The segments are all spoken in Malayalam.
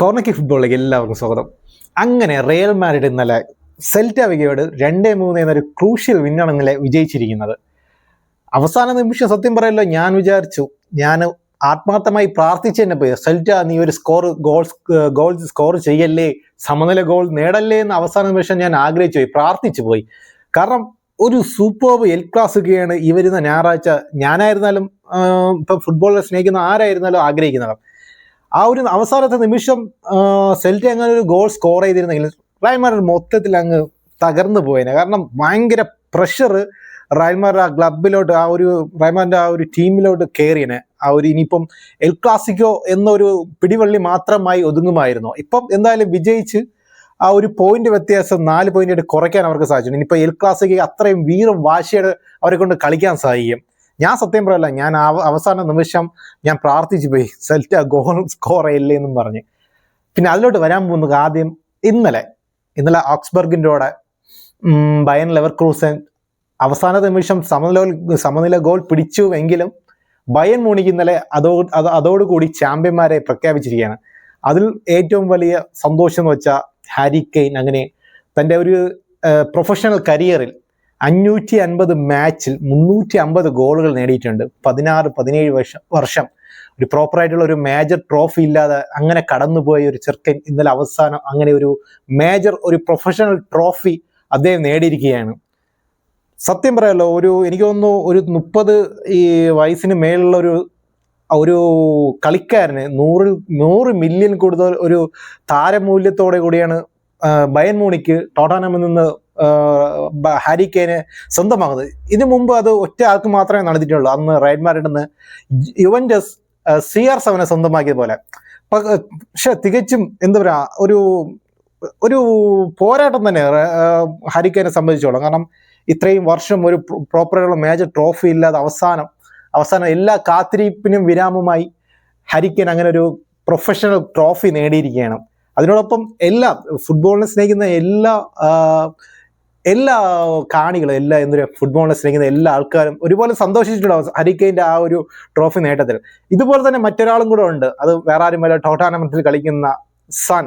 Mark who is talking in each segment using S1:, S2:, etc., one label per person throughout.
S1: കോർണക്കി ഫുട്ബോളിലേക്ക് എല്ലാവർക്കും സ്വാഗതം. അങ്ങനെ റയൽ മാരിഡ് ഇന്നലെ സെൽറ്റാവികയോട് രണ്ട് മൂന്ന് എന്നൊരു ക്രൂഷ്യൽ വിന്നാണ് ഇന്നലെ വിജയിച്ചിരിക്കുന്നത്. അവസാന നിമിഷം സത്യം പറയല്ലോ ഞാൻ വിചാരിച്ചു ഞാൻ ആത്മാർത്ഥമായി പ്രാർത്ഥിച്ചു തന്നെ പോയി. സെൽറ്റ നീ ഒരു സ്കോർ ഗോൾ ഗോൾ സ്കോർ ചെയ്യല്ലേ സമനില ഗോൾ നേടല്ലേ എന്ന് അവസാന നിമിഷം ഞാൻ ആഗ്രഹിച്ചു പോയി പ്രാർത്ഥിച്ചു പോയി. കാരണം ഒരു സൂപ്പർ എൽ ക്ലാസ്സൊക്കെയാണ് ഈ വരുന്ന ഞായറാഴ്ച ഞാനായിരുന്നാലും ഇപ്പം ഫുട്ബോളിനെ സ്നേഹിക്കുന്ന ആരായിരുന്നാലും ആഗ്രഹിക്കുന്നത് ആ ഒരു അവസാനത്തെ നിമിഷം സെൽറ്റി അങ്ങനെ ഒരു ഗോൾ സ്കോർ ചെയ്തിരുന്നെങ്കിൽ റയൽമാർ മൊത്തത്തിൽ അങ്ങ് തകർന്നു പോയേനെ. കാരണം ഭയങ്കര പ്രഷർ റയൽമാർ ആ ക്ലബിലോട്ട് ആ ഒരു റയൽമാരുടെ ആ ഒരു ടീമിലോട്ട് കയറിയനെ ആ ഒരു ഇനിയിപ്പം എൽ ക്ലാസിക്കോ എന്നൊരു പിടിവള്ളി മാത്രമായി ഒതുങ്ങുമായിരുന്നു. ഇപ്പം എന്തായാലും വിജയിച്ച് ആ ഒരു പോയിന്റ് വ്യത്യാസം നാല് പോയിന്റ് കുറയ്ക്കാൻ അവർക്ക് സാധിച്ചു ഇനിയിപ്പോൾ എൽ ക്ലാസിക്ക് അത്രയും വീറും വാശിയുടെ അവരെ കൊണ്ട് കളിക്കാൻ സാധിക്കും. ഞാൻ സത്യം പറയല്ല ഞാൻ അവസാന നിമിഷം ഞാൻ പ്രാർത്ഥിച്ചു പോയി. സെൽറ്റ ഗോൾ സ്കോർ ചെയ്യില്ലേ എന്നും പറഞ്ഞ്. പിന്നെ അതിലോട്ട് വരാൻ പോകുന്നത് ആദ്യം ഇന്നലെ ഇന്നലെ ഓക്സ്ബർഗിന്റെ കൂടെ ബയൻ ലെവർ ക്രൂസൻ അവസാന നിമിഷം സമനില സമനില ഗോൾ പിടിച്ചു എങ്കിലും ബയൻ മൂണിക്ക് ഇന്നലെ അതോ അത് അതോടുകൂടി ചാമ്പ്യന്മാരെ പ്രഖ്യാപിച്ചിരിക്കുകയാണ്. അതിൽ ഏറ്റവും വലിയ സന്തോഷം എന്ന് വെച്ചാൽ ഹാരി കെയ്ൻ. അങ്ങനെ തന്റെ ഒരു പ്രൊഫഷണൽ കരിയറിൽ അഞ്ഞൂറ്റി അൻപത് മാച്ചിൽ മുന്നൂറ്റി അമ്പത് ഗോളുകൾ നേടിയിട്ടുണ്ട്. പതിനാറ് പതിനേഴ് വർഷം വർഷം. ഒരു പ്രോപ്പറായിട്ടുള്ള ഒരു മേജർ ട്രോഫി ഇല്ലാതെ അങ്ങനെ കടന്നുപോയ ഒരു ചെറുക്കൻ ഇന്നലെ അവസാനം അങ്ങനെ ഒരു മേജർ ഒരു പ്രൊഫഷണൽ ട്രോഫി അദ്ദേഹം നേടിയിരിക്കുകയാണ്. സത്യം പറയാലോ ഒരു എനിക്ക് തോന്നുന്നു ഒരു മുപ്പത് ഈ വയസ്സിന് മേലുള്ള ഒരു ഒരു കളിക്കാരന് നൂറിൽ നൂറ് മില്യൺ കൂടുതൽ ഒരു താരമൂല്യത്തോടെ കൂടിയാണ് ആ, ബയൻ മൂണിക്ക് ടോട്ടാനമിൽ നിന്ന് ഹാരി കെയിന് സ്വന്തമാകുന്നത് ഇതിനു മുമ്പ് അത് ഒറ്റ ആൾക്ക് മാത്രമേ നടന്നിട്ടുള്ളൂ. അന്ന് റയൽ നിന്ന് യുവന്റസ് സി ആർ സെവനെ സ്വന്തമാക്കിയത് പോലെ. പക്ഷെ തികച്ചും എന്താ പറയാ ഒരു ഒരു പോരാട്ടം തന്നെ ഹരിക്കനെ സംബന്ധിച്ചോളം. കാരണം ഇത്രയും വർഷം ഒരു പ്രോപ്പറായിട്ടുള്ള മേജർ ട്രോഫി ഇല്ലാതെ അവസാനം അവസാനം എല്ലാ കാത്തിരിപ്പിനും വിരാമമായി ഹരിക്കൻ അങ്ങനെ ഒരു പ്രൊഫഷണൽ ട്രോഫി നേടിയിരിക്കുകയാണ്. അതിനോടൊപ്പം എല്ലാ ഫുട്ബോളിനെ സ്നേഹിക്കുന്ന എല്ലാ എല്ലാ കാണികളും എല്ലാ എന്താ പറയുക ഫുട്ബോളിനെ സ്നേഹിക്കുന്ന എല്ലാ ആൾക്കാരും ഒരുപോലെ സന്തോഷിച്ചിട്ടുണ്ടാവും. ഹരിക്കൈന്റെ ആ ഒരു ട്രോഫി നേട്ടത്തിൽ. ഇതുപോലെ തന്നെ മറ്റൊരാളും കൂടെ ഉണ്ട്. അത് വേറെ ആരും ആരുമല്ല ടോട്ടാനമത്തിൽ കളിക്കുന്ന സൺ.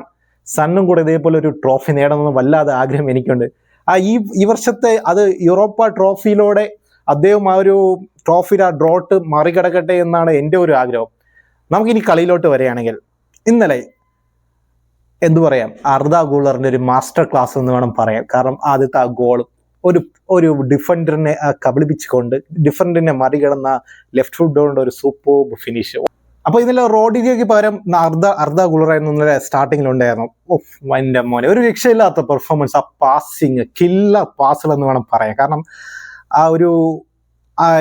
S1: സണ്ണും കൂടെ ഇതേപോലെ ഒരു ട്രോഫി നേടണമെന്ന് വല്ലാതെ ആഗ്രഹം എനിക്കുണ്ട്. ആ ഈ ഈ വർഷത്തെ അത് യൂറോപ്പ ട്രോഫിയിലൂടെ അദ്ദേഹം ആ ഒരു ട്രോഫിയിൽ ആ ഡ്രോട്ട് മറികടക്കട്ടെ എന്നാണ് എന്റെ ഒരു ആഗ്രഹം. നമുക്കിനി കളിയിലോട്ട് വരികയാണെങ്കിൽ ഇന്നലെ എന്തു പറയാം? അർദ ഗൂളറിന്റെ ഒരു മാസ്റ്റർ ക്ലാസ് എന്ന് വേണം പറയാം കാരണം ആദ്യത്തെ ആ ഗോൾ ഒരു ഒരു ഡിഫൻഡറിനെ കബളിപ്പിച്ചുകൊണ്ട് ഡിഫൻഡറിനെ മറികടന്ന ലെഫ്റ്റ് ഫുഡ് കൊണ്ട് ഒരു സൂപ്പർ ഫിനിഷ് അപ്പൊ ഇന്നലെ റോഡിഗയ്ക്ക് പകരം അർദ്ധ അർദ്ധ ഗുളറായിരുന്നു ഇന്നലെ സ്റ്റാർട്ടിങ്ങിൽ ഉണ്ടായിരുന്നു ഓഫ് എന്റെ മോനെ ഒരു രക്ഷയില്ലാത്ത പെർഫോമൻസ് ആ പാസിങ് കില്ല പാസുകൾ എന്ന് വേണം പറയാം കാരണം ആ ഒരു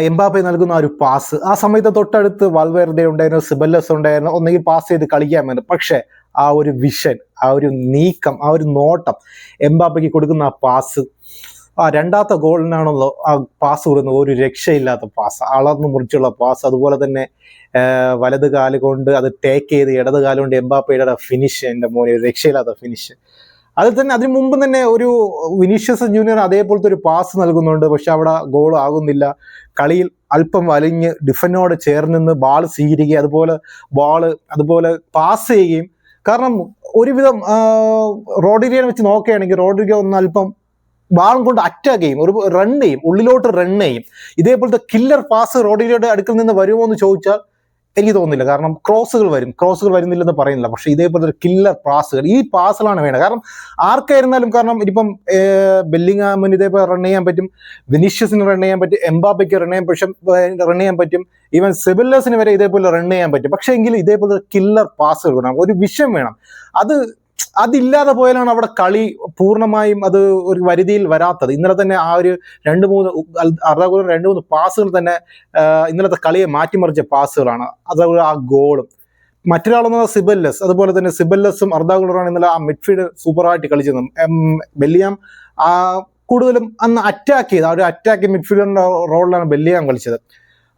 S1: എംബാപ്പെ നൽകുന്ന ആ ഒരു പാസ് ആ സമയത്ത് തൊട്ടടുത്ത് വൽവേർദ ഉണ്ടായിരുന്നു സിബല്ലസ് ഉണ്ടായിരുന്നു ഒന്നെങ്കിൽ പാസ് ചെയ്ത് കളിക്കാൻ വേണ്ടി. പക്ഷേ ആ ഒരു വിഷൻ ആ ഒരു നീക്കം ആ ഒരു നോട്ടം എംബാപ്പയ്ക്ക് കൊടുക്കുന്ന ആ പാസ് ആ രണ്ടാമത്തെ ഗോളിനാണല്ലോ ആ പാസ് കൊടുക്കുന്നത്. ഒരു രക്ഷയില്ലാത്ത പാസ് അളർന്നു മുറിച്ചുള്ള പാസ് അതുപോലെ തന്നെ വലത് കാൽ കൊണ്ട് അത് ടേക്ക് ചെയ്ത് ഇടത് കാൽ കൊണ്ട് എംബാപ്പയുടെ ഫിനിഷ് എന്റെ മോനെ ഒരു രക്ഷയില്ലാത്ത ഫിനിഷ് അതിൽ തന്നെ അതിന് മുമ്പ് തന്നെ ഒരു വിനീഷ്യസ് ജൂനിയർ അതേപോലത്തെ ഒരു പാസ് നൽകുന്നുണ്ട്. പക്ഷെ അവിടെ ഗോൾ ആകുന്നില്ല. കളിയിൽ അല്പം വലിഞ്ഞ് ഡിഫനോട് ചേർന്ന് നിന്ന് ബാൾ സ്വീകരിക്കുക അതുപോലെ ബോൾ അതുപോലെ പാസ് ചെയ്യുകയും കാരണം ഒരുവിധം റോഡിരിയനെ വെച്ച് നോക്കുകയാണെങ്കിൽ റോഡിരിക ഒന്ന് അല്പം ബാളം കൊണ്ട് അറ്റാക്ക് ചെയ്യും. ഒരു റൺ ചെയ്യും. ഉള്ളിലോട്ട് റൺ ചെയ്യും. ഇതേപോലത്തെ കില്ലർ പാസ് റോഡിരിയുടെ അടുക്കൽ നിന്ന് വരുമോ എന്ന് ചോദിച്ചാൽ എനിക്ക് തോന്നുന്നില്ല. കാരണം ക്രോസുകൾ വരും. ക്രോസുകൾ വരുന്നില്ലെന്ന് പറയുന്നില്ല. പക്ഷേ ഇതേപോലത്തെ ഒരു കില്ലർ പാസുകൾ ഈ പാസുകളാണ് വേണ്ടത്. കാരണം ആർക്കായിരുന്നാലും കാരണം ഇപ്പം ബെല്ലിങ്ങാമിന് ഇതേപോലെ റൺ ചെയ്യാൻ പറ്റും. വിനീഷ്യസിന് റൺ ചെയ്യാൻ പറ്റും. എംബാബയ്ക്ക് റൺ ചെയ്യാൻ പക്ഷെ റൺ ചെയ്യാൻ പറ്റും. ഈവൻ സെബില്ലേഴ്സിന് വരെ ഇതേപോലെ റൺ ചെയ്യാൻ പറ്റും. പക്ഷേ എങ്കിൽ ഇതേപോലെ കില്ലർ പാസുകൾ വേണം. ഒരു വിഷം വേണം. അത് അതില്ലാതെ പോയാലാണ് അവിടെ കളി പൂർണമായും അത് ഒരു വരുതിയിൽ വരാത്തത്. ഇന്നലെ തന്നെ ആ ഒരു രണ്ട് മൂന്ന് അർദ്ധഗോളം രണ്ട് മൂന്ന് പാസുകൾ തന്നെ ഇന്നലത്തെ കളിയെ മാറ്റിമറിച്ച പാസുകളാണ്. അതുപോലെ ആ ഗോളും. മറ്റൊരാളെന്ന് പറഞ്ഞാൽ സിബല്ലസ് അതുപോലെ തന്നെ സിബല്ലസും അർദ്ധഗോളറാണ് ഇന്നലെ ആ മിഡ്ഫീൽഡ് സൂപ്പറായിട്ട് കളിച്ചത് ബെല്ലിയാം ആ കൂടുതലും അന്ന് അറ്റാക്ക് ചെയ്ത് ആ ഒരു അറ്റാക്ക് മിഡ്ഫീൽഡറിന്റെ റോളിലാണ് ബെല്ലിയാം കളിച്ചത്.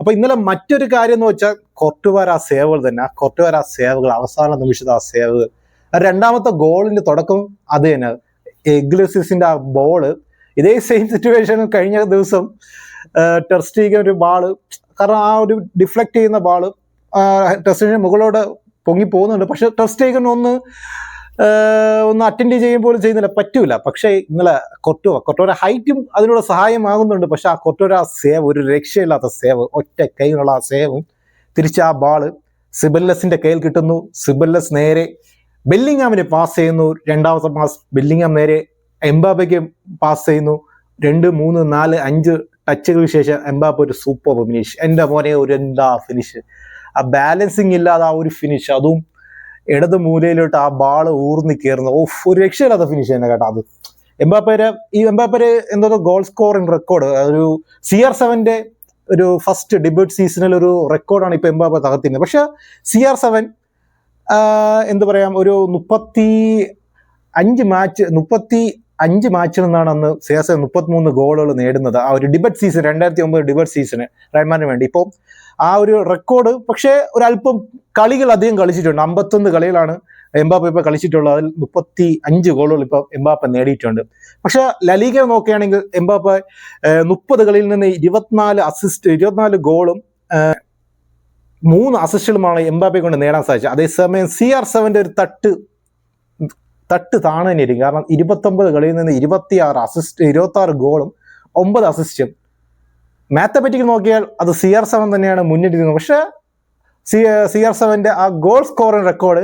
S1: അപ്പൊ ഇന്നലെ മറ്റൊരു കാര്യം എന്ന് വെച്ചാൽ കൊർട്ടുവാർ ആ സേവുകൾ തന്നെ. ആ കൊർട്ടുവാർ ആ സേവുകൾ അവസാന നിമിഷത്തെ ആ സേവുകൾ രണ്ടാമത്തെ ഗോളിന്റെ തുടക്കം അത് തന്നെ. എഗ്ലസിന്റെ ആ ബോൾ ഇതേ സെയിം സിറ്റുവേഷൻ കഴിഞ്ഞ ദിവസം ടെസ്റ്റീക്ക് ഒരു ബാൾ കാരണം ആ ഒരു ഡിഫ്ലക്ട് ചെയ്യുന്ന ബാൾ ടെസ്റ്റിന് മുകളോട് പൊങ്ങി പോകുന്നുണ്ട്. പക്ഷെ ടെസ്റ്റേക്കറിന് ഒന്ന് ഒന്ന് അറ്റൻഡ് ചെയ്യാൻ പോലും ചെയ്യുന്നില്ല. പറ്റൂല. പക്ഷേ ഇന്നലെ കൊട്ടുവ കൊട്ടോര ഹൈറ്റും അതിനോട് സഹായമാകുന്നുണ്ട്. പക്ഷെ ആ കൊട്ടോര സേവ് ഒരു രക്ഷയില്ലാത്ത സേവ് ഒറ്റ കൈയിലുള്ള ആ സേവും തിരിച്ച് ആ ബാൾ സിബല്ലസിന്റെ കയ്യിൽ കിട്ടുന്നു. സിബല്ലസ് നേരെ ബെല്ലിങ്ങാമിന് പാസ് ചെയ്യുന്നു. രണ്ടാമത്തെ പാസ് ബെല്ലിങ്ങാം നേരെ എംബാബയ്ക്ക് പാസ് ചെയ്യുന്നു. രണ്ട് മൂന്ന് നാല് അഞ്ച് ടച്ചുകൾക്ക് ശേഷം എംബാബ ഒരു സൂപ്പർ ഫിനിഷ് എന്റെ മോനെ ഒരു എന്താ ഫിനിഷ് ആ ബാലൻസിങ് ഇല്ലാതെ ആ ഒരു ഫിനിഷ് അതും ഇടത് മൂലയിലോട്ട് ആ ബാൾ ഊർന്നി കയറുന്ന ഓ ഒരു രക്ഷയില്ലാത്ത ഫിനിഷ് തന്നെ കേട്ടോ അത്. എംബാപ്പേര് ഈ എംബാപ്പേര് എന്തോ ഗോൾ സ്കോറിംഗ് റെക്കോർഡ് ഒരു സി ആർ സെവന്റെ ഒരു ഫസ്റ്റ് ഡിബ്യൂട്ട് സീസണിൽ ഒരു റെക്കോർഡാണ് ഇപ്പൊ എംബാപ്പ തകർത്തിരുന്നത്. പക്ഷെ സി ആർ സെവൻ എന്ത് പറയാം ഒരു മുപ്പത്തി അഞ്ച് മാച്ച് മുപ്പത്തി അഞ്ച് മാച്ചിൽ നിന്നാണ് അന്ന് സി ആർ സെവൻ മുപ്പത്തിമൂന്ന് ഗോളുകൾ നേടുന്നത്. ആ ഒരു ഡിബറ്റ് സീസൺ രണ്ടായിരത്തി ഒമ്പത് ഡിബറ്റ് സീസണ് റഹ്മാന് വേണ്ടി. ഇപ്പോൾ ആ ഒരു റെക്കോർഡ് പക്ഷേ ഒരല്പം കളികൾ അധികം കളിച്ചിട്ടുണ്ട്. അമ്പത്തൊന്ന് കളികളാണ് എംബാപ്പ ഇപ്പൊ കളിച്ചിട്ടുള്ളത്. അതിൽ മുപ്പത്തി അഞ്ച് ഗോളുകൾ ഇപ്പൊ എംബാപ്പ നേടിയിട്ടുണ്ട്. പക്ഷെ ലലീഗ നോക്കുകയാണെങ്കിൽ എംബാപ്പ മുപ്പത് കളിയിൽ നിന്ന് ഇരുപത്തിനാല് അസിസ്റ്റ് ഇരുപത്തിനാല് ഗോളും മൂന്ന് അസിസ്റ്റുകളുമാണ് എംബാബെ കൊണ്ട് നേടാൻ സാധിച്ചത്. അതേസമയം സി ആർ സെവന്റെ ഒരു തട്ട് തട്ട് താണുതന്നെയായിരിക്കും കാരണം ഇരുപത്തൊമ്പത് കളിയിൽ നിന്ന് ഇരുപത്തിയാറ് അസിസ്റ്റ് ഇരുപത്തി ഗോളും ഒമ്പത് അസിസ്റ്റും മാത്തമാറ്റിക്കൽ നോക്കിയാൽ അത് സി ആർ സെവൻ തന്നെയാണ് മുന്നിട്ടിരുന്നത് പക്ഷേ സി സി ആർ സെവന്റെ ആ ഗോൾ സ്കോറിംഗ് റെക്കോർഡ്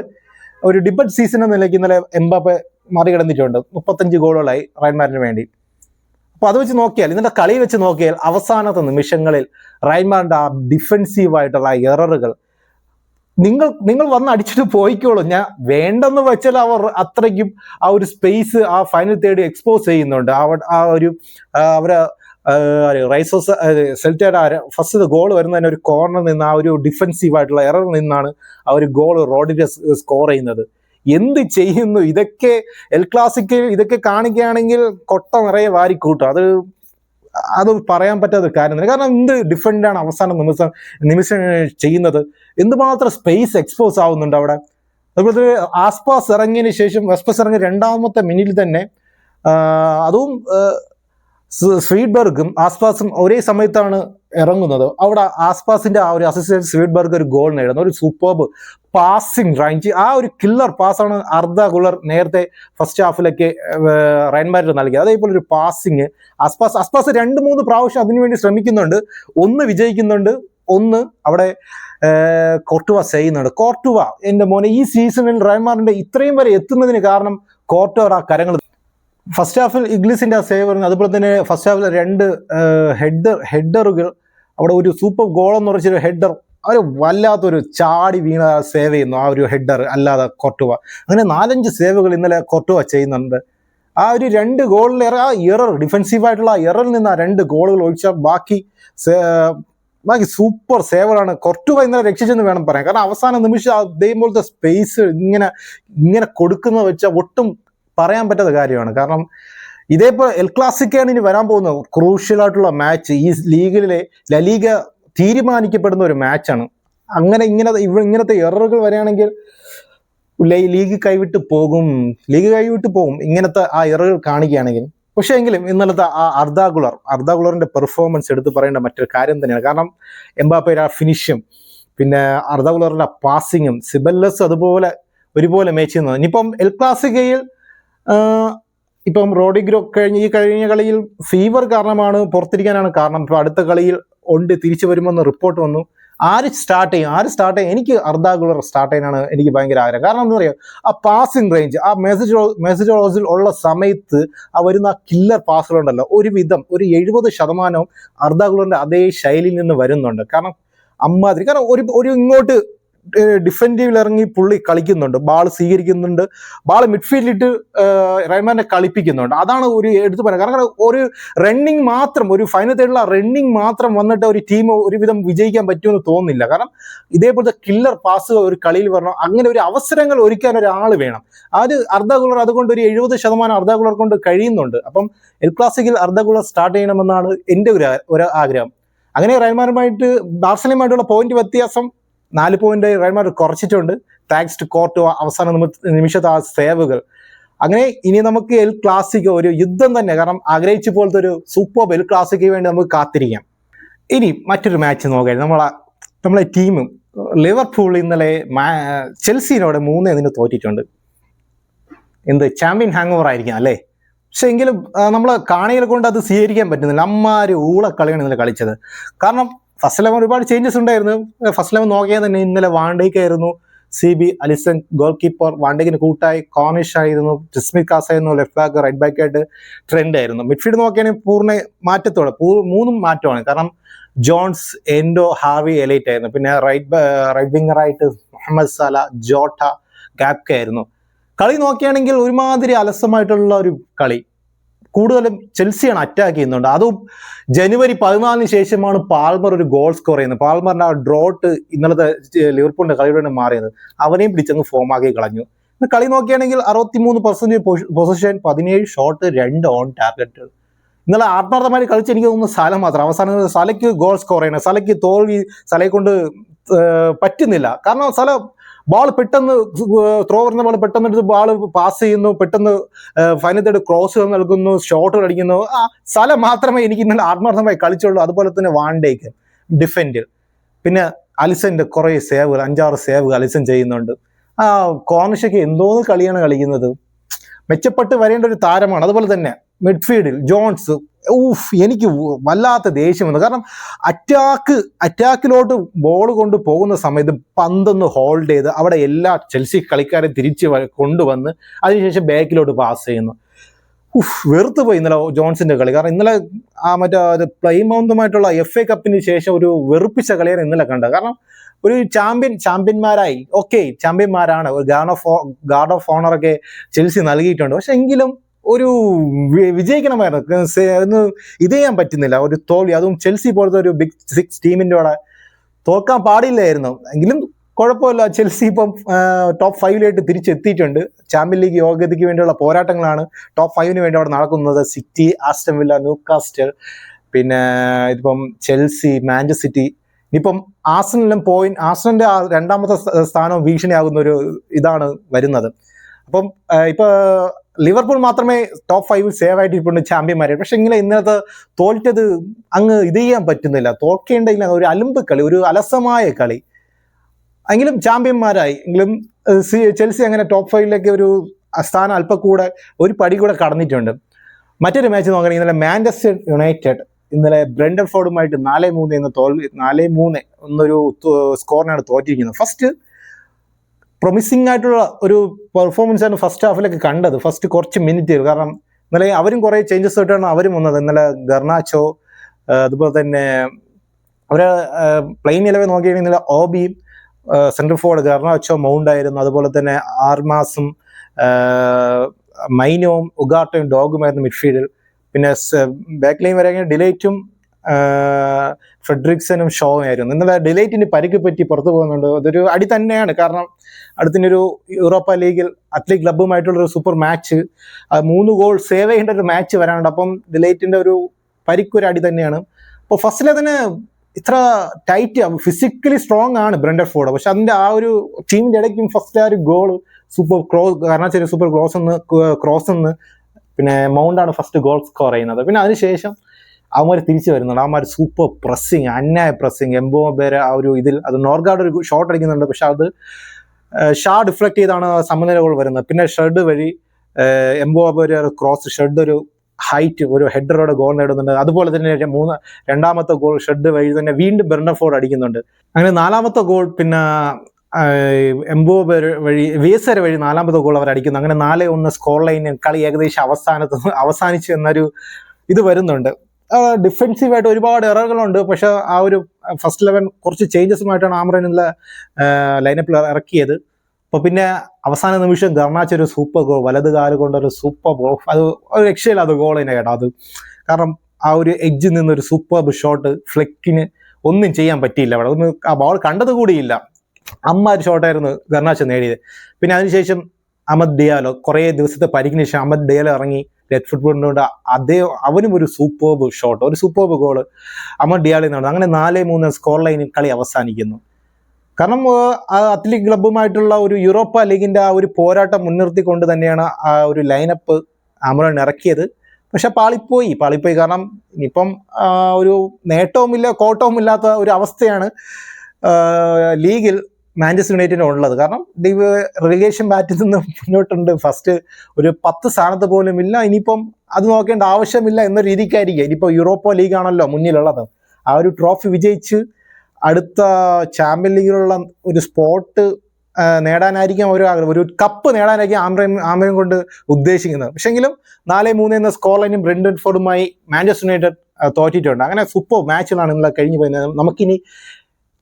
S1: ഒരു ഡിബറ്റ് സീസൺ എന്ന നിലയ്ക്ക് ഇന്നലെ എംബാപ്പെ മറികടന്നിട്ടുണ്ട്. മുപ്പത്തഞ്ച് ഗോളുകളായി റയൽമാരിന് വേണ്ടി. അപ്പോൾ അത് വെച്ച് നോക്കിയാൽ ഇതിന്റെ കളി വെച്ച് നോക്കിയാൽ അവസാനത്തെ നിമിഷങ്ങളിൽ റൈമാന്റെ ആ ഡിഫെൻസീവായിട്ടുള്ള എററുകൾ നിങ്ങൾ നിങ്ങൾ വന്ന് അടിച്ചിട്ട് പോയിക്കോളൂ. ഞാൻ വേണ്ടെന്ന് വെച്ചാൽ അവർ അത്രയ്ക്കും ആ ഒരു സ്പേസ് ആ ഫൈനൽ തേർഡ് എക്സ്പോസ് ചെയ്യുന്നുണ്ട്. ആ ഒരു അവർ അവരെ സെൽറ്റേഡ് സെൽറ്റയുടെ ഫസ്റ്റ് ഗോൾ വരുന്നതിന് ഒരു കോർണർ നിന്ന് ആ ഒരു ഡിഫെൻസീവ് ആയിട്ടുള്ള എററിൽ നിന്നാണ് ആ ഒരു ഗോൾ റോഡിന്റെ സ്കോർ ചെയ്യുന്നത്. എന്ത് ചെയ്യുന്നു? ഇതൊക്കെ എൽ ക്ലാസിക്കൽ ഇതൊക്കെ കാണിക്കുകയാണെങ്കിൽ കൊട്ട നിറയെ വാരിക്കൂട്ടും. അത് അത് പറയാൻ പറ്റാത്ത കാര്യം കാരണം എന്ത് ഡിഫറെന്റാണ് അവസാന നിമിഷം നിമിഷം ചെയ്യുന്നത്? എന്തുമാത്രം സ്പേസ് എക്സ്പോസ് ആവുന്നുണ്ട് അവിടെ? അതുപോലെ ആസ്പാസ് ഇറങ്ങിയതിന് ശേഷം എസ്പാസ് ഇറങ്ങിയ രണ്ടാമത്തെ മിനിറ്റിൽ തന്നെ അതും സ്വീഡ്ബർഗും ആസ്പാസും ഒരേ സമയത്താണ് ഇറങ്ങുന്നത്. അവിടെ ആസ്പാസിന്റെ ആ ഒരു അസിസ്റ്റന്റ് സ്വീഡ്ബർഗ് ഒരു ഗോൾ നേടുന്നു. ഒരു സൂപ്പർബ് പാസിംഗ് റേഞ്ച് ആ ഒരു കില്ലർ പാസ്സാണ് അർദ്ധ ഗുളർ നേരത്തെ ഫസ്റ്റ് ഹാഫിലേക്ക് റയൻമാരിൽ നൽകിയത്. അതേപോലെ ഒരു പാസിങ് അസ്പാസ് അസ്പാസ് രണ്ട് മൂന്ന് പ്രാവശ്യം അതിനുവേണ്ടി ശ്രമിക്കുന്നുണ്ട്. ഒന്ന് വിജയിക്കുന്നുണ്ട്. ഒന്ന് അവിടെ കോർട്ടുവ ചെയ്യുന്നുണ്ട്. കോർട്ടുവ എന്റെ മോനെ ഈ സീസണിൽ റൈൻമാറിന്റെ ഇത്രയും വരെ എത്തുന്നതിന് കാരണം കോർട്ടുവ ആ കരങ്ങൾ. ഫസ്റ്റ് ഹാഫിൽ ഇംഗ്ലീഷിന്റെ ആ സേവ് അതുപോലെ തന്നെ ഫസ്റ്റ് ഹാഫിൽ രണ്ട് ഹെഡ് ഹെഡറുകൾ അവിടെ ഒരു സൂപ്പർ ഗോൾ എന്ന് പറഞ്ഞൊരു ഹെഡർ അവർ വല്ലാത്തൊരു ചാടി വീണ സേവ് ചെയ്യുന്നു. ആ ഒരു ഹെഡർ അല്ലാതെ കോർട്ടുവ. അങ്ങനെ നാലഞ്ച് സേവുകൾ ഇന്നലെ കോർട്ടുവ ചെയ്യുന്നുണ്ട്. ആ ഒരു രണ്ട് ഗോളിൽ ആ എറർ ഡിഫെൻസീവ് ആയിട്ടുള്ള ആ എററിൽ നിന്ന് ആ രണ്ട് ഗോളുകൾ ഒഴിച്ചാൽ ബാക്കി ബാക്കി സൂപ്പർ സേവറാണ് കൊർട്ടുവ ഇന്നലെ രക്ഷിച്ചെന്ന് വേണം പറയാം കാരണം അവസാന നിമിഷം അതേപോലത്തെ സ്പേസ് ഇങ്ങനെ ഇങ്ങനെ കൊടുക്കുന്ന വെച്ചാൽ ഒട്ടും പറയാൻ പറ്റാത്ത കാര്യമാണ്. കാരണം ഇതേപോലെ എൽ ക്ലാസിക്കാണ് ഇനി വരാൻ പോകുന്ന ക്രൂഷ്യൽ ആയിട്ടുള്ള മാച്ച് ഈ ലീഗിലെ ലലീഗ തീരുമാനിക്കപ്പെടുന്ന ഒരു മാച്ചാണ് അങ്ങനെ ഇങ്ങനെ ഇങ്ങനത്തെ എററുകൾ വരികയാണെങ്കിൽ ലീഗ് കൈവിട്ട് പോകും. ലീഗ് കൈവിട്ട് പോകും. ഇങ്ങനത്തെ ആ എററുകൾ കാണിക്കുകയാണെങ്കിൽ പക്ഷേ എങ്കിലും ഇന്നലത്തെ ആ അർദാഗുളർ അർദാഗുളറിന്റെ പെർഫോമൻസ് എടുത്ത് പറയേണ്ട മറ്റൊരു കാര്യം തന്നെയാണ്. കാരണം എംബാപ്പയുടെ ആ ഫിനിഷും പിന്നെ അർദാഗുളറിന്റെ പാസിങ്ങും സിബല്ലസ് അതുപോലെ ഒരുപോലെ മാച്ച് ഇനിയിപ്പം എൽ ക്ലാസിക്കയിൽ ഇപ്പം റോഡിഗ്രോ കഴിഞ്ഞ ഈ കഴിഞ്ഞ കളിയിൽ ഫീവർ കാരണമാണ് പുറത്തിരിക്കാനാണ് കാരണം. ഇപ്പൊ അടുത്ത കളിയിൽ ഉണ്ട് തിരിച്ചു വരുമെന്ന് റിപ്പോർട്ട് വന്നു. ആര് സ്റ്റാർട്ട് ചെയ്യും? ആര് സ്റ്റാർട്ട് ചെയ്യും? എനിക്ക് അർദ്ധാഗുളർ സ്റ്റാർട്ട് ചെയ്യാനാണ് എനിക്ക് ഭയങ്കര ആഗ്രഹം. കാരണം എന്താ പറയുക ആ പാസിംഗ് റേഞ്ച് ആ മെസ്സേജ് മെസ്സേജ് ഹോസിൽ ഉള്ള സമയത്ത് ആ വരുന്ന ആ കില്ലർ പാസുകളുണ്ടല്ലോ ഒരുവിധം ഒരു എഴുപത് ശതമാനവും അർദ്ധാഗുളറിന്റെ അതേ ശൈലിയിൽ നിന്ന് വരുന്നുണ്ട്. കാരണം അമ്മാതിരി കാരണം ഒരു ഒരു ഇങ്ങോട്ട് ഡിഫൻഡീവിൽ ഇറങ്ങി പുള്ളി കളിക്കുന്നുണ്ട്. ബാൾ സ്വീകരിക്കുന്നുണ്ട്. ബാൾ മിഡ്ഫീൽഡിലിട്ട് റൈമാനെ കളിപ്പിക്കുന്നുണ്ട്. അതാണ് ഒരു എടുത്തു പറയുന്നത് കാരണം ഒരു റണ്ണിങ് മാത്രം ഒരു ഫൈനൽ തേടുള്ള റണ്ണിങ് മാത്രം വന്നിട്ട് ഒരു ടീം ഒരുവിധം വിജയിക്കാൻ പറ്റുമെന്ന് തോന്നുന്നില്ല. കാരണം ഇതേപോലത്തെ കില്ലർ പാസ് ഒരു കളിയിൽ വരണം. അങ്ങനെ ഒരു അവസരങ്ങൾ ഒരുക്കാൻ ഒരാൾ വേണം. അത് അർദ്ധകുളർ അതുകൊണ്ട് ഒരു എഴുപത് ശതമാനം അർദ്ധകുളർ കൊണ്ട് കഴിയുന്നുണ്ട്. അപ്പം എൽ ക്ലാസിക്കിൽ അർദ്ധകുളർ സ്റ്റാർട്ട് ചെയ്യണമെന്നാണ് എന്റെ ഒരു ഒരു ആഗ്രഹം. അങ്ങനെ റയൽമാരുമായിട്ട് ബാർസലയുമായിട്ടുള്ള പോയിന്റ് വ്യത്യാസം നാല് പോയിന്റ് റയൽമാർ കുറച്ചിട്ടുണ്ട്. താങ്ക്സ് ടു കോർട്ട് അവസാന നിമിഷത്തെ ആ സേവുകൾ. അങ്ങനെ ഇനി നമുക്ക് എൽ ക്ലാസിക് ഒരു യുദ്ധം തന്നെ കാരണം ആഗ്രഹിച്ച പോലത്തെ ഒരു സൂപ്പർ എൽ ക്ലാസിക്ക് വേണ്ടി നമുക്ക് കാത്തിരിക്കാം. ഇനി മറ്റൊരു മാച്ച് നോക്കാം. നമ്മളെ നമ്മളെ ടീമും ലിവർപൂൾ ഇന്നലെ ചെൽസിനോട് മൂന്ന് ഇതിന് തോറ്റിട്ടുണ്ട്. എന്ത്? ചാമ്പ്യൻ ഹാങ് ഓവർ ആയിരിക്കാം അല്ലേ? പക്ഷെ എങ്കിലും നമ്മൾ കാണികളെ കൊണ്ട് അത് സ്വീകരിക്കാൻ പറ്റുന്നില്ല. അമ്മാര് ഊളക്കളിയാണ് ഇന്നലെ കളിച്ചത്. കാരണം ഫസ്റ്റ് ലെവൻ ഒരുപാട് ചേഞ്ചസ് ഉണ്ടായിരുന്നു. ഫസ്റ്റ് ലെവൻ നോക്കിയാൽ തന്നെ ഇന്നലെ വാണ്ടേക്ക് ആയിരുന്നു. C B Alisson goalkeeper വാണ്ടേക്കിന് കൂട്ടായി കോണിഷ് ആയിരുന്നു ജസ്മിത് കാസ് ആയിരുന്നു ലെഫ്റ്റ് ബാക്ക് റൈറ്റ് ബാക്ക് ആയിട്ട് ട്രെൻഡ് ആയിരുന്നു. മിഡ്ഫീൽഡ് നോക്കിയാണെങ്കിൽ പൂർണ മാറ്റത്തോടെ മൂന്നും മാറ്റമാണ്. കാരണം ജോൺസ് എൻഡോ ഹാവി എലൈറ്റ് ആയിരുന്നു. പിന്നെ റൈറ്റ് റൈറ്റ് വിങ്ങറായിട്ട് മുഹമ്മദ് സല ജോട്ട ഗാപ്ക ആയിരുന്നു. കളി നോക്കിയാണെങ്കിൽ ഒരുമാതിരി അലസമായിട്ടുള്ള ഒരു കളി. കൂടുതലും ചെൽസിയാണ് അറ്റാക്ക് ചെയ്യുന്നുണ്ട്. അതും ജനുവരി പതിനാലിന് ശേഷമാണ് പാൽമർ ഒരു ഗോൾ സ്കോർ ചെയ്യുന്നത്. പാൽമറിന്റെ ആ ഡ്രോട്ട് ഇന്നലത്തെ ലിവർപൂളിന്റെ കളിയുടെ മാറിയത്. അവനെയും പിടിച്ചങ്ങ് ഫോമാക്കി കളഞ്ഞു. കളി നോക്കിയാണെങ്കിൽ അറുപത്തിമൂന്ന് പെർസെന്റ് പൊസിഷൻ പതിനേഴ് ഷോട്ട് രണ്ട് ഓൺ ടാർഗറ്റ് ഇന്നലെ ആത്മാർത്ഥമായി കളിച്ച് എനിക്ക് തോന്നുന്നു സല മാത്രം. അവസാനം സലയ്ക്ക് ഗോൾ സ്കോർ ചെയ്യണം സലയ്ക്ക് തോൽവി സലയെ കൊണ്ട് പറ്റുന്നില്ല. കാരണം സല ബോൾ പെട്ടെന്ന് ത്രോ വരുന്ന ബോൾ പെട്ടെന്ന് എടുത്ത് ബോൾ പാസ് ചെയ്യുന്നു പെട്ടെന്ന് ഫൈനത്തേട് ക്രോസ് നൽകുന്നു ഷോട്ട് അടിക്കുന്നു. ആ സ്ഥലം മാത്രമേ എനിക്ക് ഇന്നലെ ആത്മാർത്ഥമായി കളിച്ചുള്ളൂ. അതുപോലെ തന്നെ വാണ്ടേക്ക് ഡിഫൻഡിൽ പിന്നെ അലിസന്റെ കുറെ സേവുകൾ അഞ്ചാറ് സേവുകൾ അലിസൻ ചെയ്യുന്നുണ്ട്. ആ കോർണിഷയ്ക്ക് എന്തോ കളിയാണ് കളിക്കുന്നത്? മെച്ചപ്പെട്ട് വരേണ്ട ഒരു താരമാണ്. അതുപോലെ തന്നെ മിഡ്ഫീൽഡിൽ ജോൺസ് ഊഫ് എനിക്ക് വല്ലാത്ത ദേഷ്യം വന്നു. കാരണം അറ്റാക്ക് അറ്റാക്കിലോട്ട് ബോൾ കൊണ്ട് പോകുന്ന സമയത്ത് പന്തൊന്ന് ഹോൾഡ് ചെയ്ത് അവിടെ എല്ലാ ചെൽസി കളിക്കാരെ തിരിച്ച് കൊണ്ടുവന്ന് അതിനുശേഷം ബാക്കിലോട്ട് പാസ് ചെയ്യുന്നു. ഉഫ് വെറുത്ത് പോയി ഇന്നലെ ജോൺസിന്റെ കളി. കാരണം ഇന്നലെ ആ മറ്റേ പ്ലൈമൗന്തുമായിട്ടുള്ള എഫ് എ കപ്പിന് ശേഷം ഒരു വെറുപ്പിച്ച കളിയാണ് ഇന്നലെ കണ്ടത്. കാരണം ഒരു ചാമ്പ്യൻ ചാമ്പ്യന്മാരായി ഓക്കെ ചാമ്പ്യന്മാരാണ് ഒരു ഗാർഡ് ഓഫ് ഗാർഡ് ഓഫ് ഓണറൊക്കെ ചെൽസി നൽകിയിട്ടുണ്ട്. പക്ഷെ എങ്കിലും ഒരു വിജയിക്കണമായിരുന്നു ഇത് ചെയ്യാൻ പറ്റുന്നില്ല. ഒരു തോൽവി. അതും ചെൽസി പോലത്തെ ഒരു ബിഗ് സിക്സ് ടീമിന്റെ കൂടെ തോൽക്കാൻ പാടില്ലായിരുന്നു. എങ്കിലും കുഴപ്പമില്ല. ചെൽസി ഇപ്പം ടോപ്പ് ഫൈവിലായിട്ട് തിരിച്ചെത്തിയിട്ടുണ്ട്. ചാമ്പ്യൻ ലീഗ് യോഗ്യതയ്ക്ക് വേണ്ടിയുള്ള പോരാട്ടങ്ങളാണ് ടോപ്പ് ഫൈവിന് വേണ്ടി അവിടെ നടക്കുന്നത്. സിറ്റി ആസ്റ്റംവില്ല ന്യൂകാസ്റ്റർ പിന്നെ ഇപ്പം ചെൽസി മാഞ്ചസ്റ്റർ സിറ്റി ഇനിയിപ്പം ആസനിലും പോയിന്റ് ആസനന്റെ രണ്ടാമത്തെ സ്ഥാനം ഭീഷണിയാകുന്ന ഒരു ഇതാണ് വരുന്നത്. അപ്പം ആ, ഇപ്പൊ ലിവർപൂൾ മാത്രമേ ടോപ്പ് ഫൈവിൽ സേവ് ആയിട്ട് ഇരിപ്പുണ്ട് ചാമ്പ്യന്മാരെ പക്ഷെ ഇങ്ങനെ ഇന്നത്തെ തോൽറ്റത് അങ്ങ് ഇത് ചെയ്യാൻ പറ്റുന്നില്ല. തോൽക്കേണ്ടതില്ല ഒരു അലമ്പ് കളി ഒരു അലസമായ കളി. എങ്കിലും ചാമ്പ്യന്മാരായി. എങ്കിലും സി- ചെൽസി അങ്ങനെ ടോപ്പ് ഫൈവിലേക്ക് ഒരു സ്ഥാനം അല്പം കൂടെ ഒരു പടി കൂടെ കടന്നിട്ടുണ്ട്. മറ്റൊരു മാച്ച് നോക്കുകയാണെങ്കിൽ ഇന്നലെ മാഞ്ചസ്റ്റർ യുണൈറ്റഡ് ഇന്നലെ ബ്രെൻഡൻ ഫോർഡുമായിട്ട് നാല് മൂന്ന് എന്ന തോൽവി നാല് മൂന്ന് എന്നൊരു സ്കോറിനാണ് തോറ്റിരിക്കുന്നത്. ഫസ്റ്റ് പ്രൊമിസിംഗ് ആയിട്ടുള്ള ഒരു പെർഫോമൻസ് ആണ് ഫസ്റ്റ് ഹാഫിലൊക്കെ കണ്ടത്. ഫസ്റ്റ് കുറച്ച് മിനിറ്റ് കാരണം ഇന്നലെ അവരും കുറേ ചേഞ്ചസ് ആയിട്ടാണ് അവരും വന്നത്. ഇന്നലെ ഗർണാച്ചോ അതുപോലെ തന്നെ അവരെ പ്ലെയിൻ നിലവെ നോക്കിയാണെങ്കിൽ ഓബിയും സെൻട്രൽ ഫോർഡ് ഗർണാച്ചോ മൗണ്ട് ആയിരുന്നു. അതുപോലെ തന്നെ ആർമാസും മൈനോവും ഉഗാട്ടയും ഡോഗുമായിരുന്നു മിഡ്ഫീൽഡിൽ പിന്നെ ബാക്ക് ലൈൻ വരെ ഡിലൈറ്റും ഫ്രെഡറിക്സനും ഷോവും ആയിരുന്നു. ഇന്നലെ ഡിലൈറ്റിന് പരിക്ക് പറ്റി പുറത്തു പോകുന്നുണ്ട്. അതൊരു അടി തന്നെയാണ്. കാരണം അടുത്തിനൊരു യൂറോപ്പ ലീഗിൽ അത്ലറ്റിക് ക്ലബ്ബുമായിട്ടുള്ള ഒരു സൂപ്പർ മാച്ച് മൂന്ന് ഗോൾ സേവ് ചെയ്യേണ്ട ഒരു മാച്ച് വരാനുണ്ട്. അപ്പം ഡിലൈറ്റിന്റെ ഒരു പരിക്കൊരു അടി തന്നെയാണ്. അപ്പോൾ ഫസ്റ്റിലെ തന്നെ ഇത്ര ടൈറ്റ് ഫിസിക്കലി സ്ട്രോങ് ആണ് ബ്രണ്ടർ ഫോർഡ്. പക്ഷെ അതിന്റെ ആ ഒരു ടീമിന്റെ ഇടയ്ക്കും ഫസ്റ്റ് ആ ഒരു ഗോൾ സൂപ്പർ ക്രോസ് കാരണം ചെറിയ സൂപ്പർ ക്രോസ് എന്ന് ക്രോസ് എന്ന് പിന്നെ മൗണ്ട് ആണ് ഫസ്റ്റ് ഗോൾ സ്കോർ ചെയ്യുന്നത്. പിന്നെ അതിനുശേഷം അവന്മാർ തിരിച്ചു വരുന്നുണ്ട്. അവന്മാർ സൂപ്പർ പ്രസ്സിങ് അന്യായ പ്രസ്സിങ് എംബോ പേര് ആ ഒരു ഇതിൽ അത് നോർഗാർഡ് ഒരു ഷോട്ട് അടിക്കുന്നുണ്ട്. പക്ഷെ അത് ഷാ ഡിഫ്ലക്ട് ചെയ്താണ് സമനില ഗോൾ വരുന്നത്. പിന്നെ ഷെഡ് വഴി എംബോ പേര് ക്രോസ് ഷെഡ് ഒരു ഹൈറ്റ് ഒരു ഹെഡറോടെ ഗോൾ നേടുന്നുണ്ട്. അതുപോലെ തന്നെ മൂന്ന് രണ്ടാമത്തെ ഗോൾ ഷെഡ് വഴി തന്നെ വീണ്ടും ബെർണഫോർഡ് അടിക്കുന്നുണ്ട്. അങ്ങനെ നാലാമത്തെ ഗോൾ പിന്നെ എംബോ വഴി വേസര വഴി നാലാമത്തെ ഗോൾ അവർ അടിക്കുന്നു. അങ്ങനെ നാല് ഒന്ന് സ്കോർ ലൈൻ കളി ഏകദേശം അവസാനത്ത് അവസാനിച്ചു എന്നൊരു ഇത് വരുന്നുണ്ട്. ഡിഫെൻസീവ് ആയിട്ട് ഒരുപാട് എററുകളുണ്ട്. പക്ഷെ ആ ഒരു ഫസ്റ്റ് ലെവൻ കുറച്ച് ചേഞ്ചസുമായിട്ടാണ് എന്ന ലൈനപ്പിൽ ഇറക്കിയത്. അപ്പൊ പിന്നെ അവസാന നിമിഷം ഗർണാച്ച് ഒരു സൂപ്പർ ഗോൾ വലത് കാൽ കൊണ്ടൊരു സൂപ്പർ ഗോൾ അത് ഒരു രക്ഷയില്ല അത് ഗോൾ തന്നെ കേട്ടോ അത്. കാരണം ആ ഒരു എഡ്ജിൽ നിന്ന് ഒരു സൂപ്പർ ഷോട്ട് ഫ്ലെക്കിന് ഒന്നും ചെയ്യാൻ പറ്റിയില്ല അവിടെ. ഒന്ന് ആ ബോൾ കണ്ടത് കൂടിയില്ല. അമ്മ ഒരു ഷോട്ടായിരുന്നു ഗർണാച്ച് നേടിയത്. പിന്നെ അതിനുശേഷം അഹമ്മദ് ഡിയാലോ കുറേ ദിവസത്തെ പരിക്കിന് ശേഷം അഹമ്മദ് ഡിയാലോ ഇറങ്ങി ഫുട്ബോളിനോട് അതേ അവനും ഒരു സൂപ്പർബ് ഷോട്ട് ഒരു സൂപ്പർബ് ഗോൾ അമർ ഡിയാളി നടന്നു. അങ്ങനെ നാല് മൂന്ന് സ്കോർ ലൈനിൽ കളി അവസാനിക്കുന്നു. കാരണം അത്ലറ്റിക് ക്ലബ്ബുമായിട്ടുള്ള ഒരു യൂറോപ്പ ലീഗിന്റെ ആ ഒരു പോരാട്ടം മുൻനിർത്തിക്കൊണ്ട് തന്നെയാണ് ആ ഒരു ലൈനപ്പ് അമറൻ ഇറക്കിയത്. പക്ഷെ പാളിപ്പോയി. പാളിപ്പോയി. കാരണം ഇനിയിപ്പം ഒരു നേട്ടവുമില്ല കോട്ടവും ഇല്ലാത്ത ഒരു അവസ്ഥയാണ് ലീഗിൽ മാഞ്ചസ്റ്റർ യുണൈറ്റഡിന് ഉള്ളത്. കാരണം റിലേഷൻ ബാറ്റിൽ നിന്ന് മുന്നോട്ടുണ്ട്. ഫസ്റ്റ് ഒരു പത്ത് സ്ഥാനത്ത് പോലും ഇല്ല. ഇനിയിപ്പം അത് നോക്കേണ്ട ആവശ്യമില്ല എന്ന രീതിക്കായിരിക്കും. ഇനിയിപ്പോൾ യൂറോപ്പ ലീഗ് ആണല്ലോ മുന്നിലുള്ളത്. ആ ഒരു ട്രോഫി വിജയിച്ച് അടുത്ത ചാമ്പ്യൻ ലീഗിലുള്ള ഒരു സ്പോട്ട് നേടാനായിരിക്കും ഒരു ആഗ്രഹം. ഒരു കപ്പ് നേടാനായിരിക്കും ആംബ്രയും ആംബ്രയും കൊണ്ട് ഉദ്ദേശിക്കുന്നത്. പക്ഷെങ്കിലും നാല് മൂന്ന് എന്ന സ്കോർ ലൈനും ബ്രെൻഡൻഫോർഡുമായി മാഞ്ചസ്റ്റർ യുണൈറ്റഡ് തോറ്റിട്ടുണ്ട്. അങ്ങനെ സൂപ്പർ മാച്ചുകളാണ് ഇന്നലെ കഴിഞ്ഞു പോയത് നമുക്കിനി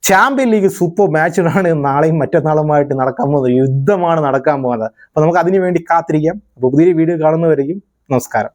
S1: ചാമ്പ്യൻ ലീഗ് സൂപ്പർ മാച്ചുകളാണ് നാളെയും മറ്റന്നാളുമായിട്ട് നടക്കാൻ പോകുന്നത്. യുദ്ധമാണ് നടക്കാൻ പോകുന്നത്. അപ്പൊ നമുക്ക് അതിനു വേണ്ടി കാത്തിരിക്കാം. അപ്പോൾ പുതിയൊരു വീഡിയോ കാണുന്നവരെയും നമസ്കാരം.